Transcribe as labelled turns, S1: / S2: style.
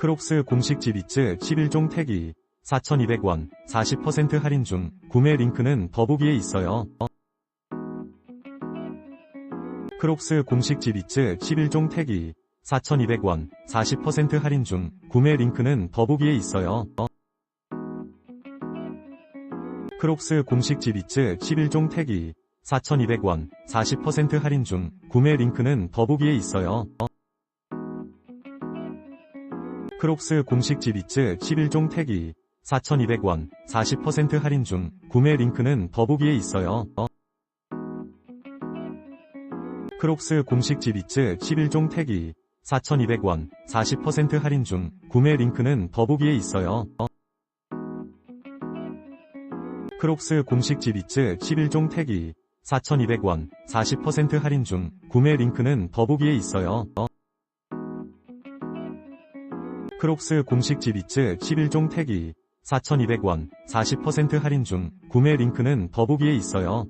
S1: 크록스 공식 지비츠 11종 택이 4,200원 40% 할인 중 구매 링크는 더보기에 있어요. 크록스 공식 지비츠 11종 택이 4,200원 40% 할인 중 구매 링크는 더보기에 있어요. 크록스 공식 지비츠 11종 택이 4,200원 40% 할인 중 구매 링크는 더보기에 있어요. 크록스 공식 지비츠 11종 택이 4,200원 40% 할인 중 구매 링크는 더보기에 있어요. 크록스 공식 지비츠 11종 택이 4,200원 40% 할인 중 구매 링크는 더보기에 있어요. 크록스 공식 지비츠 11종 택이 4,200원 40% 할인 중 구매 링크는 더보기에 있어요. 크록스 공식 지비츠 11종 택이 4,200원 40% 할인 중 구매 링크는 더보기에 있어요.